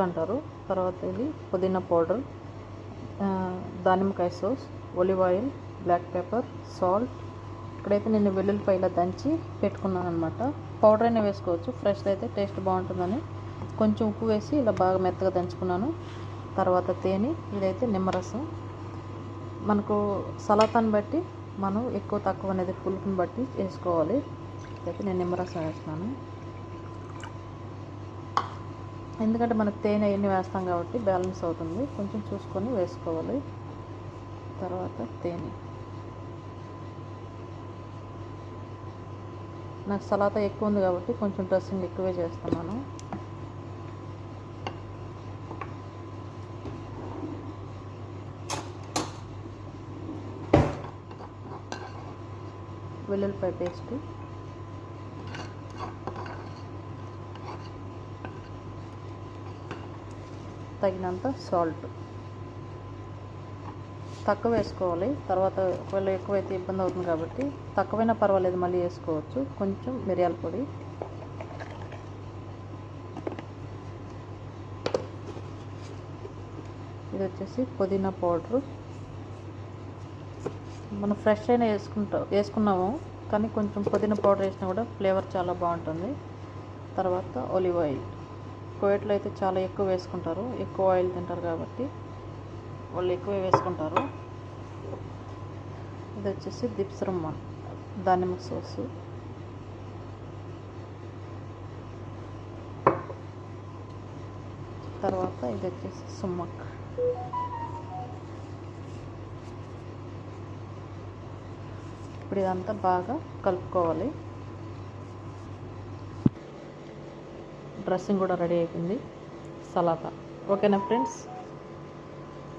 అంటారు. తర్వాత ఇది పుదీనా powder దానిమ్మకాయ sauce olive oil black pepper salt. ఇక్కడైతే నేను వెల్లుల్లిపాయ ఇలా దంచి పెట్టుకున్నాను అనమాట పౌడర్ అయినా వేసుకోవచ్చు. ఫ్రెష్ అయితే టేస్ట్ బాగుంటుందని కొంచెం ఉప్పు వేసి ఇలా బాగా మెత్తగా దంచుకున్నాను. తర్వాత తేనె ఇదైతే నిమ్మరసం. మనకు సలాతాన్ని బట్టి మనం ఎక్కువ తక్కువ అనేది పులుపుని బట్టి వేసుకోవాలి. అయితే నేను నిమ్మరసం వేస్తున్నాను. ఎందుకంటే మనకు తేనె అవన్నీ వేస్తాం కాబట్టి బ్యాలెన్స్ అవుతుంది. కొంచెం చూసుకొని వేసుకోవాలి. తర్వాత తేనె. నాకు సలాత ఎక్కువ ఉంది కాబట్టి కొంచెం డ్రెస్సింగ్ ఎక్కువే చేస్తున్నాను. వెల్లుల్లిపాయ పేస్ట్. తగినంత సాల్ట్ తక్కువ వేసుకోవాలి. తర్వాత ఒకవేళ ఎక్కువైతే ఇబ్బంది అవుతుంది కాబట్టి తక్కువైనా పర్వాలేదు మళ్ళీ వేసుకోవచ్చు. కొంచెం మిరియాల పొడి. ఇది వచ్చేసి పుదీనా పౌడరు. మనం ఫ్రెష్ అయినా వేసుకుంటా వేసుకున్నాము. కానీ కొంచెం పుదీనా పౌడర్ వేసినా కూడా ఫ్లేవర్ చాలా బాగుంటుంది. తర్వాత ఒలివ్ ఆయిల్ కోయట్లో అయితే చాలా ఎక్కువ వేసుకుంటారు. ఎక్కువ ఆయిల్ తింటారు కాబట్టి వాళ్ళు ఎక్కువ వేసుకుంటారు. ఇది వచ్చేసి దిప్స్ రుమ్మన్ దానిమ్మ సోసు తర్వాత ఇది వచ్చేసి సుమ్మక్. ఇప్పుడు ఇదంతా బాగా కలుపుకోవాలి. డ్రెస్సింగ్ కూడా రెడీ అయిపోయింది. సలాతా. ఓకేనా ఫ్రెండ్స్?